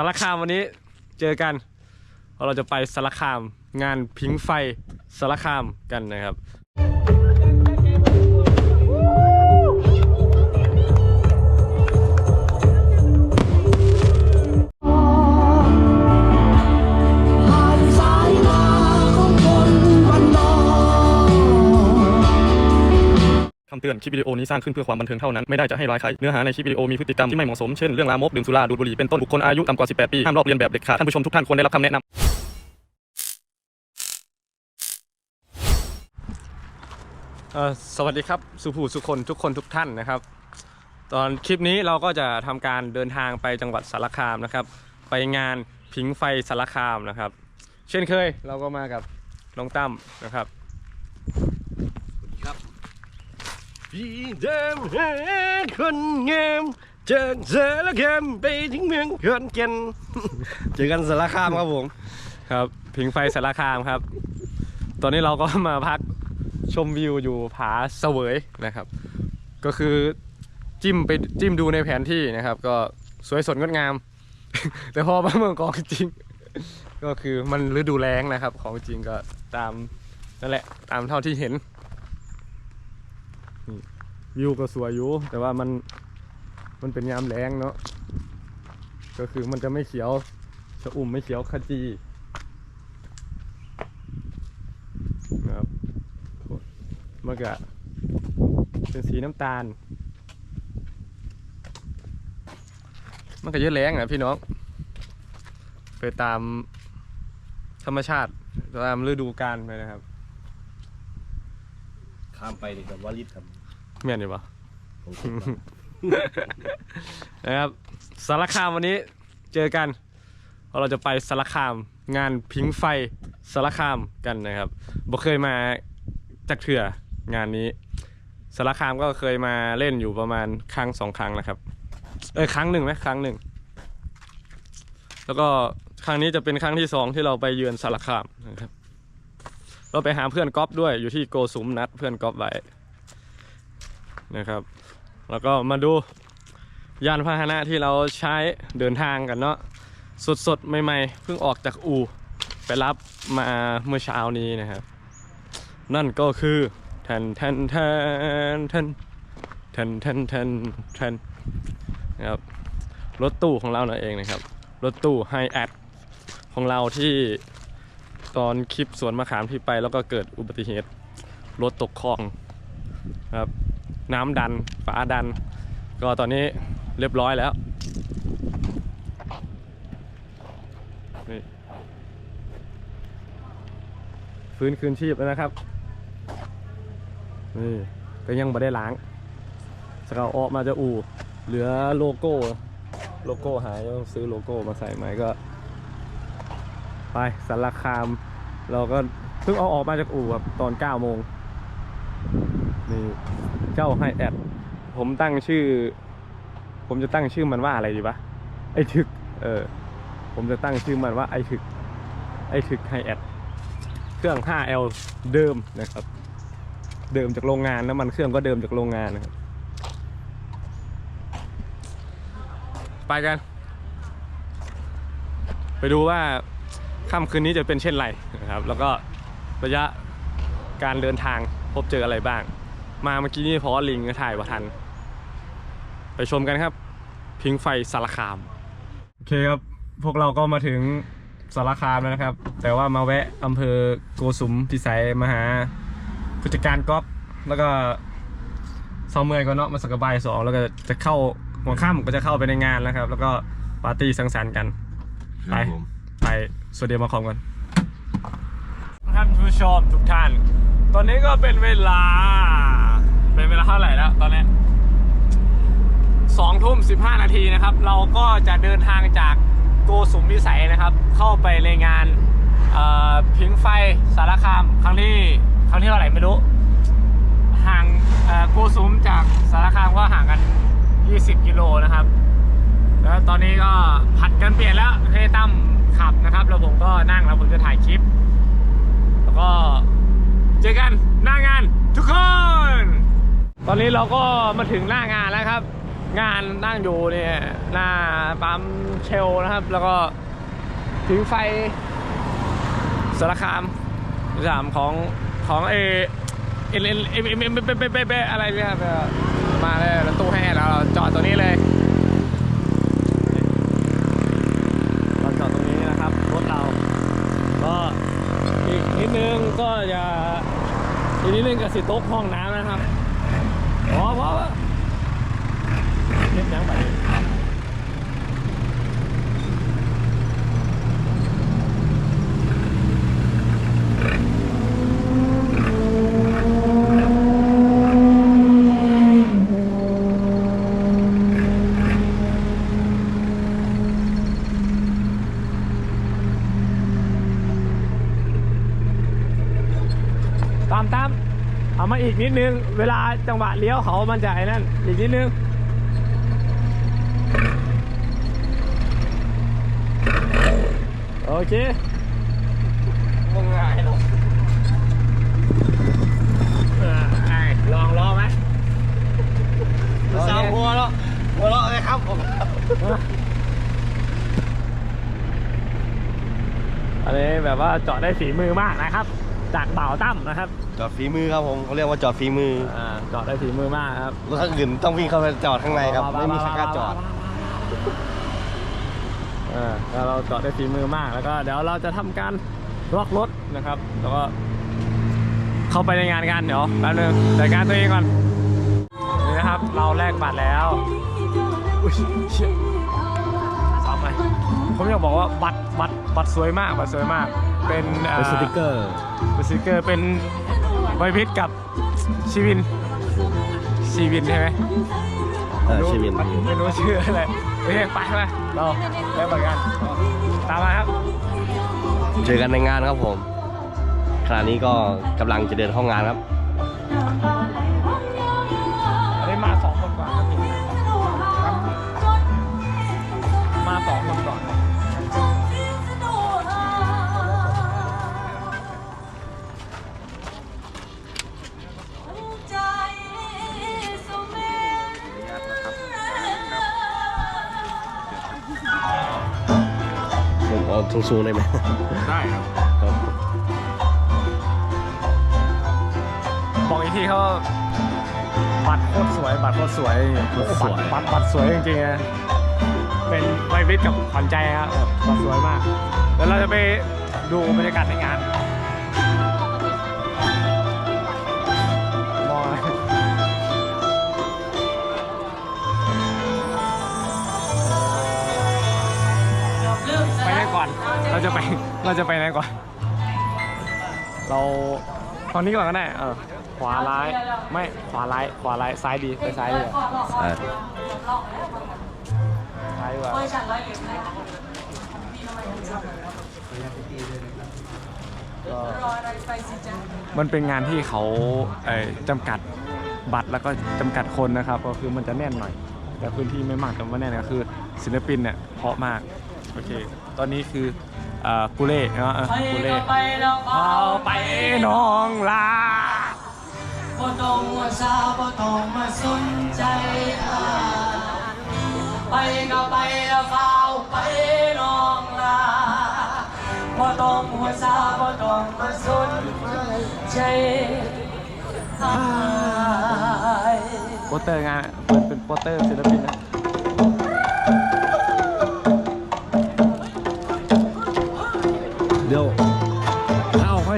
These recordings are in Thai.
ารคามวันนี้เจอกัน เราจะไปสารคามงานพิงไฟสารคามกันนะครับ ตือนคลิปวิดีโอนี้สร้างขึ้นเพื่อความบันเทิงเท่านั้น ไม่ได้จะให้ร้ายใคร เนื้อหาในคลิปวิดีโอมีพฤติกรรมที่ไม่เหมาะสม เช่น เรื่องลามก ดื่มสุรา ดูดบุหรี่ เป็นต้น บุคคลอายุต่ำกว่า 18 ปี ห้ามลอกเลียนแบบเด็ดขาด ท่านผู้ชมทุกท่านควรได้รับคำแนะนำสวัสดีครับสุภูสุคนทุกคนทุกท่านนะครับ ตอนคลิปนี้เราก็จะทำการเดินทางไปจังหวัดสารคามนะครับ ไปงานพิงไฟสารคามนะครับ เช่นเคยเราก็มากับน้องตั้มนะครับ พี่เดิมหาคนงามจากสารคามไปถึงเมืองขอนแก่นเจอกันสารคามครับผม ครับพิงไฟสารคามครับ ตอนนี้เราก็มาพักชมวิวอยู่ผาเสวยนะครับ ก็คือจิ้มไปจิ้มดูในแผนที่นะครับ ก็สวยสดงดงาม แต่พอมาเมืองกองจริง ก็คือมันฤดูแล้งนะครับ ของจริงก็ตามนั่นแหละตามเท่าที่เห็น นี่วิวก็สวยอยู่ แต่ว่ามันมันเป็นยามแล้งเนาะก็คือมันจะไม่เขียวชะอุ่มไม่เขียวขจีนะครับมันก็เป็นสีน้ำตาล มันก็เยอะแรงนะพี่น้อง ไปตามธรรมชาติตามฤดูกาลไปนะครับ ข้ามไปดีกับวาลิดครับ เมียนอยู่ปะผมคิดว่านะครับสารคามวันนี้เจอกันเราจะไปสารคามงานพิงไฟสารคามกันนะครับบ่เคยมาจักเถื่องานนี้สารคามก็เคยมาเล่นอยู่ประมาณครั้งสองครั้งนะครับ เออครั้งหนึ่งไหมครั้งหนึ่ง แล้วก็ครั้งนี้จะเป็นครั้งที่สองที่เราไปเยือนสารคามนะครับ เราไปหาเพื่อนก๊อฟด้วยอยู่ที่โกสุมนัดเพื่อนก๊อฟไว้ นะครับ แล้วก็มาดูยานพาหนะที่เราใช้เดินทางกันเนาะสดสดๆ ใหม่ๆ เพิ่งออกจากอู่ไปรับมาเมื่อเช้านี้นะครับ นั่นก็คือแทนแทนแทนแทนแทนแทนแทนแทนนะครับรถตู้ของเรานั่นเองนะครับ รถตู้ไฮแอดของเราที่ตอนคลิปสวนมะขามที่ไปแล้วก็เกิดอุบัติเหตุรถตกคลองครับ น้ำดันฝาดัน ก็ตอนนี้เรียบร้อยแล้วนี่ฟื้นคืนชีพแล้วนะครับนี่ก็ยังไม่ได้ล้างสกาวออกมาจะอู่เหลือโลโก้ โลโก้หายต้องซื้อโลโก้มาใส่ใหม่ก็ ไปสารคาม เราก็เพิ่งเอาออกมาจากอู่ครับตอน9โมง นี่เจ้าให้แอดผมตั้งชื่อ ผมจะตั้งชื่อมันว่าอะไรดีวะไอถึก เออ ผมจะตั้งชื่อมันว่าไอถึก ไอถึกไฮแอดเครื่อง 5L เดิมนะครับ เดิมจากโรงงานน้ำมันเครื่องก็เดิมจากโรงงานนะครับ ไปกัน ไปดูว่าค่ำคืนนี้จะเป็นเช่นไรนะครับ แล้วก็ระยะการเดินทางพบเจออะไรบ้าง มาเมื่อกี้นี่เพราะว่าลิงก็ถ่ายว่าทัน ไปชมกันครับ พิงไฟสารคาม โอเคครับ พวกเราก็มาถึงสารคามแล้วนะครับ แต่ว่ามาแวะอำเภอโกสุมพิสัยมาหาผู้จัดการก๊อฟแล้วก็เซาเมื่อยก็เนาะมาสักกะบายสองแล้วก็จะเข้าหัวค่ำก็จะเข้าไปในงานแล้วครับ แล้วก็ปาร์ตี้สังสรรค์กัน ไป ไปสวัสดีมาคอมกันท่านผู้ชมทุกท่าน ตอนนี้ก็เป็นเวลา เป็นเวลาเท่าไหร่แล้วตอนนี้สองทุ่มสิบห้านาทีนะครับ เราก็จะเดินทางจากโกสุมพิสัยนะครับ เข้าไปในงานพิงไฟสารคามครั้งที่ครั้งที่เท่าไหร่ไม่รู้ห่างโกสุมจากสารคามก็ห่างกัน 20 กิโลนะครับ แล้วตอนนี้ก็ผัดกันเปลี่ยนแล้วให้ตั้มขับนะครับ แล้วผมก็นั่งแล้วผมจะถ่ายคลิป แล้วก็เจอกันหน้างานทุกคน ตอนนี้เราก็มาถึงหน้างานแล้วครับ งานนั่งอยู่เนี่ยหน้าปั๊มเชลนะครับ แล้วก็ถึงไฟสารคามสามของของเอเอ็นเอ็นเอ็มเอ็มเอ็มเป๊ะเป๊ะเอะไรเนี่ยครับมาเลยรถตู้ให้แล้วเราจอดตัวนี้เลยเราจอดตรงนี้นะครับรถเรา ก็อีกนิดนึงก็จะอีกนิดนึงกับสิโต๊ะห้องน้ำนะครับ พอพอเล่นยังไปตามตามเอามาอีกนิดนึง จังหวะเลี้ยวเขามันจะไอ้นั่นอีกนิดนึงโอเคมึงไงหรอไอ้ลองรอไหมสาวหัวเราะหัวเราะเลยครับผมอันนี้แบบว่าเจาะได้ฝีมือมากนะครับ จากบ่าวตั้มนะครับ จอดฝีมือครับผมเขาเรียกว่าจอดฝีมืออ่าเจาะได้ฝีมือมากครับรถคันอื่นต้องวิ่งเข้าไปจอดข้างในครับไม่มีใครกล้าจอดเออแล้วเราเจาะได้ฝีมือมากแล้วก็เดี๋ยวเราจะทำการล็อกรถนะครับ แล้วก็ เข้าไปในงานกันเดี๋ยวแป๊บนึงจัดการตัวเองก่อนนี่นะครับ เราแลกบัตรแล้วอุ้ยเชี่ยซ้ำไหม ผมอยากบอกว่าบัตรบัตรบัตรสวยมากบัตรสวยมาก เป็นเอ่อเป็นสติกเกอร์เป็นสติกเกอร์เป็นใบพิษกับชีวิน ชีวินใช่ไหมเออชีวินไม่รู้ชื่ออะไรโอเคไปไปเราเริ่มเหมือนกันตามมาครับ เจอกันในงานครับผมขณะนี้ก็กำลังจะเดินเข้างานครับอันนี้มาสองคนก่อนครับพี่มาสองคน เอาสูงๆได้ไหมได้ครับครับบอกอีกทีเขาบัตรโคตรสวยบัตรโคตรสวยสวยบัตรบัตรสวยจริงๆนะเป็นไววิทกับขวัญใจครับแบบบัตรสวยมาก แล้วเราจะไปดูบรรยากาศในงาน จะไปเราจะไปไหนก่อน เราตอนนี้ก่อนก็ได้เออขวาร้ายไม่ขวาร้ายขวาร้ายซ้ายดีไปซ้ายดีกว่าเออซ้ายดีกว่าก็มันเป็นงานที่เขาเอ่อจำกัดบัตรแล้วก็จำกัดคนนะครับก็คือมันจะแน่นหน่อย แต่พื้นที่ไม่มากแต่ว่าแน่นก็คือศิลปินเนี่ยเพราะมากโอเค ตอนนี้คือเอ่อกูเล่เนาะเออกูเล่เอาไปน้องลา บ่ต้องมาซาบ่ต้องมาสนใจอายไปก็ไปแล้วเฝ้าไปน้องลาบ่ต้องหัวซาบ่ต้องมาสนใจอาย โปสเตอร์งานเปิดเป็นโปสเตอร์ศิลปินนะ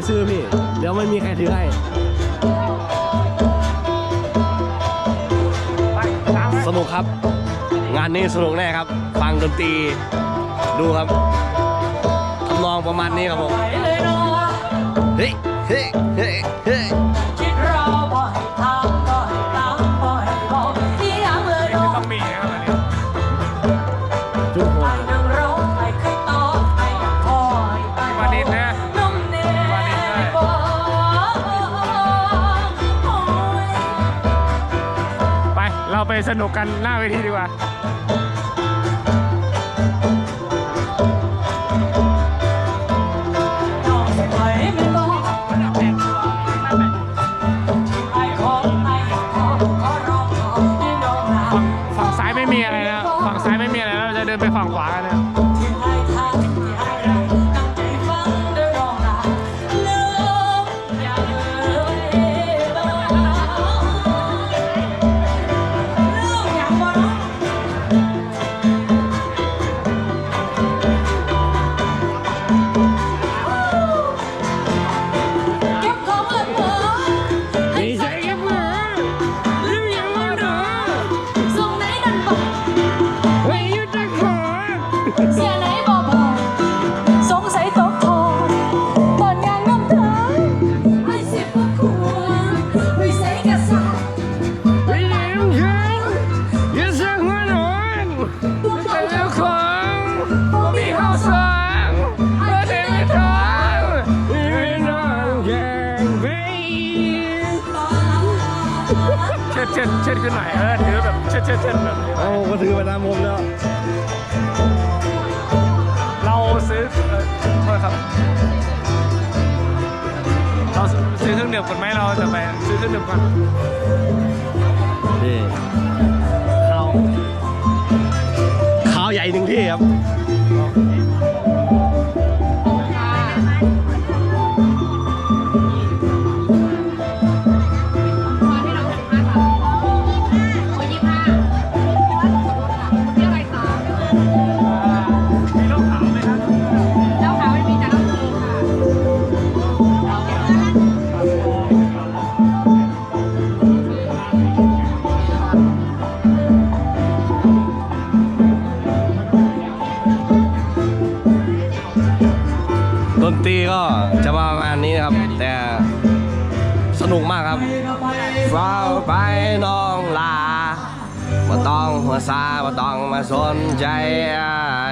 ชื่อพี่ เดี๋ยวไม่มีใครถือให้สนุกครับ งานนี้สนุกแน่ครับ ฟังดนตรีดูครับทำนองประมาณนี้ครับผมเฮ้ยเฮ้ยเฮ้ยเฮ้ เราไปสนุกกันหน้าเวทีดีกว่า ดื่มก่อนไหมเราจะไปซื้อเครื่องดื่มก่อนนี่ข้าวข้าวใหญ่หนึ่งที่ครับ นุกมากครับเฝ้าไปน้องลาบ่ต้องหัวซาบ่ต้องมาสนใจไอ้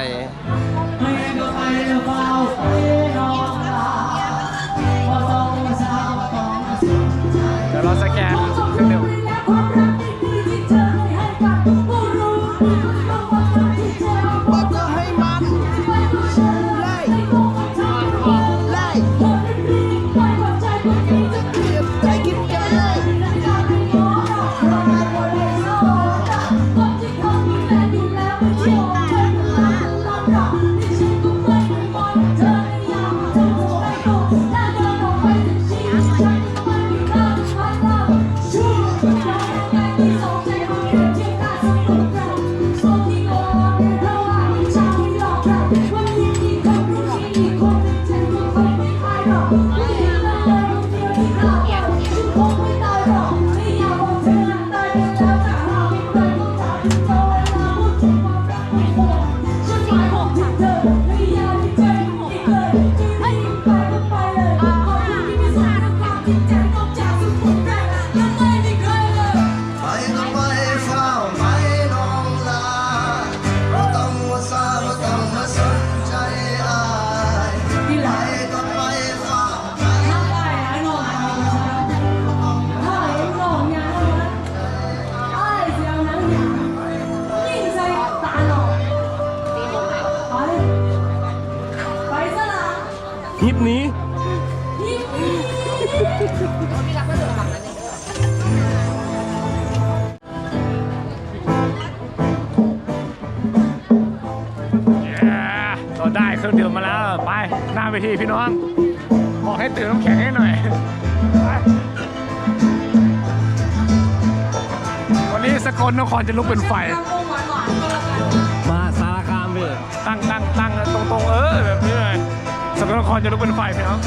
ครจะลุกเป็นไฟ มาสารคามพี่ตั้งตั้งตั้งตรงตรงเออแบบนี้เลยสกลนครจะลุกเป็นไฟพี่น้อง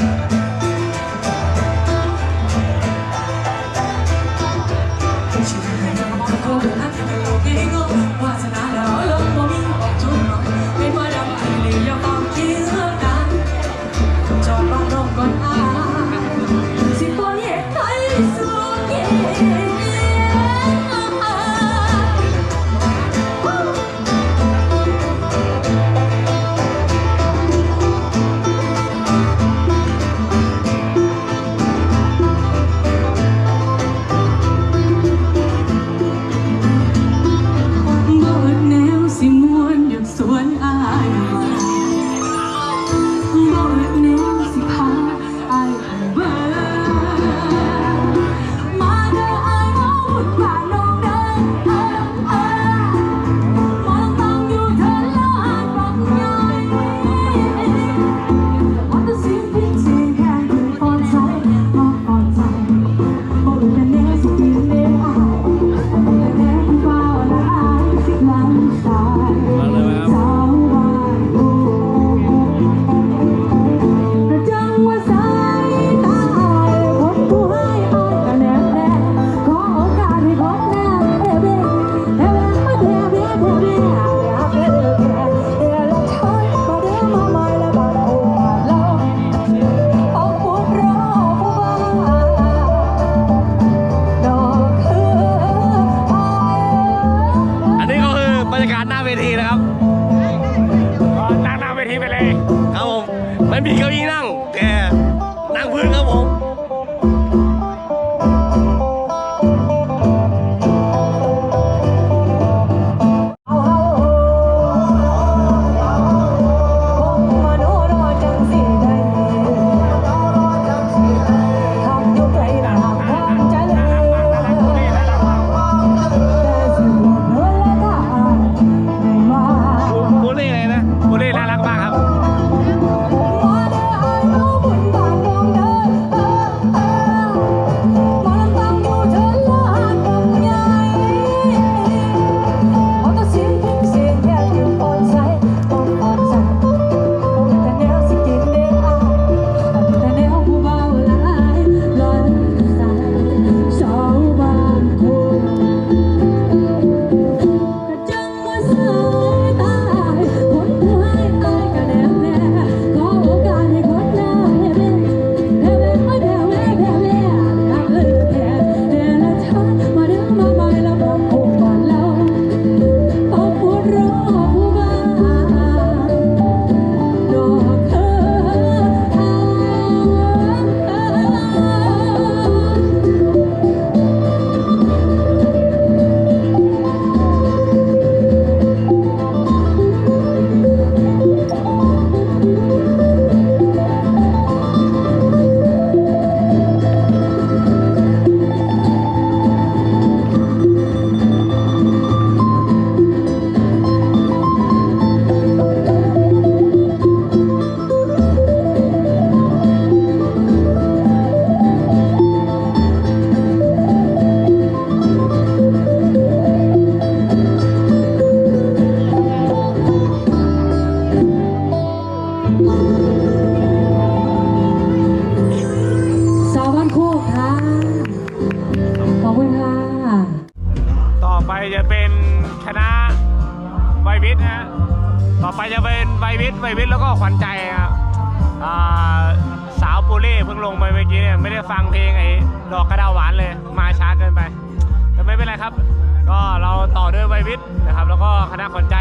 วิทย์นะครับ แล้วก็คณะขวัญใจ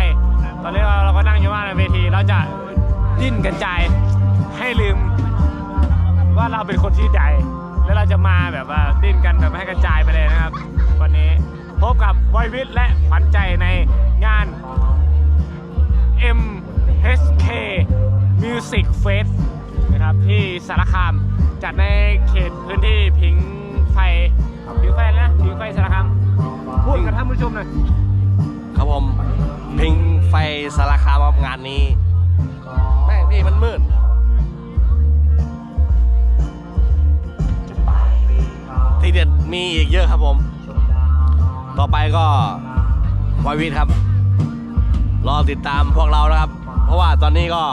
ตอนนี้เราเราก็นั่งอยู่ว่าในเวที เราจะดิ้นกันใจายให้ลืมว่าเราเป็นคนที่ใดแล้วเราจะมาแบบว่าดิ้นกันแบบให้กระจายไปเลยนะครับ วันนี้พบกับไวยวิทย์และขวัญใจในงาน MHK Music Fest นะครับที่สารคามจัดในเขตพื้นที่พิงไฟพิงไฟนะพิงไฟสารคามพูดกับท่านผู้ชมหน่อย ครับผม พิงไฟสารคามครับงานนี้ แม่งพี่มันมืดที่เด็ดมีอีกเยอะครับผม ต่อไปก็วายวิทย์ครับ รอติดตามพวกเรานะครับ เพราะว่าตอนนี้ก็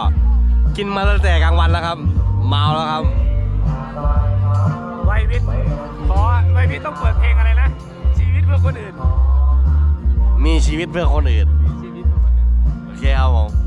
กินมาตั้งแต่กลางวันแล้วครับ เมาแล้วครับไวยวิทย์ขอไวยวิทย์ต้องเปิดเพลงอะไรนะ ชีวิตเพื่อคนอื่น มีชีวิตเพื่อคนอื่นชีวิตเพื่อคนอื่นโอเคครับผม